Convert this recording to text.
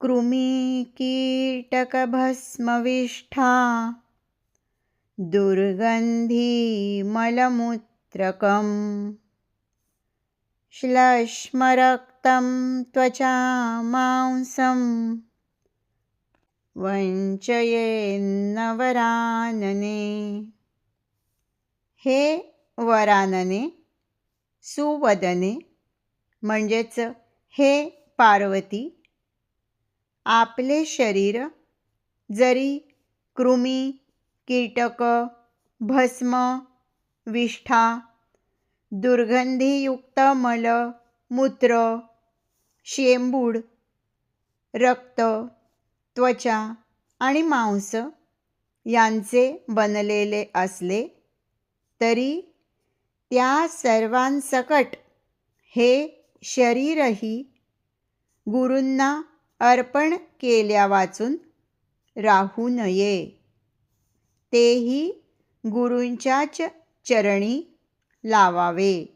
कृमिकीटकभस्मविष्ठा दुर्गन्धीमलमूत्रकम् श्लश्मरक्तं त्वचा मांसं वञ्चयेन्नवरानने। हे वरानने सुवदने म्हणजेच हे पार्वती आपले शरीर जरी कृमी कीटक भस्म विष्ठा दुर्गंधीयुक्त मल मूत्र शेंबूड रक्त त्वचा आणि मांस यांचे बनलेले असले तरी त्या सर्वांसकट हे शरीरही गुरूंना अर्पण केल्या वाचून राहू नये. तेही गुरूंच्याच चरणी लावावे.